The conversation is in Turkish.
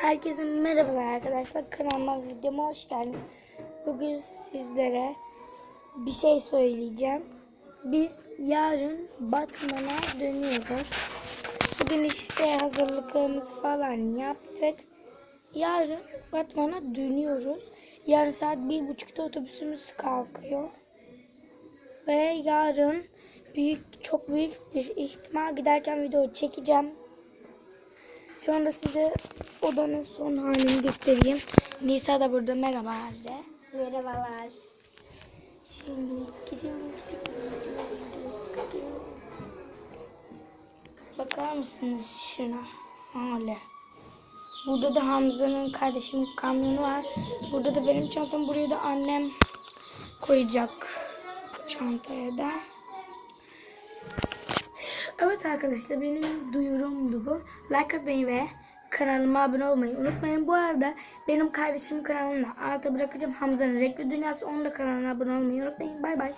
Herkese merhabalar arkadaşlar. Kanalıma videoma hoş geldiniz. Bugün sizlere bir şey söyleyeceğim. Biz yarın Batman'a dönüyoruz. Bugün işte hazırlıklarımızı falan yaptık. Yarın Batman'a dönüyoruz. Yarın saat bir buçukta otobüsümüz kalkıyor. Ve yarın büyük çok büyük bir ihtimal giderken video çekeceğim. Şu anda size odanın son halini göstereyim. Nisa da burada merhaba de. Merhabalar. Şimdi gidiyoruz. Bakar mısınız şuna? Hale. Burada da Hamza'nın kardeşimin kamyonu var. Burada da benim çantam. Buraya da annem koyacak çantaya da. Evet arkadaşlar benim duyurumdu bu. Like atmayı ve kanalıma abone olmayı unutmayın. Bu arada benim kardeşimin kanalını da alta bırakacağım. Hamza'nın Renkli Dünyası. Onun da kanalına abone olmayı unutmayın. Bay bay.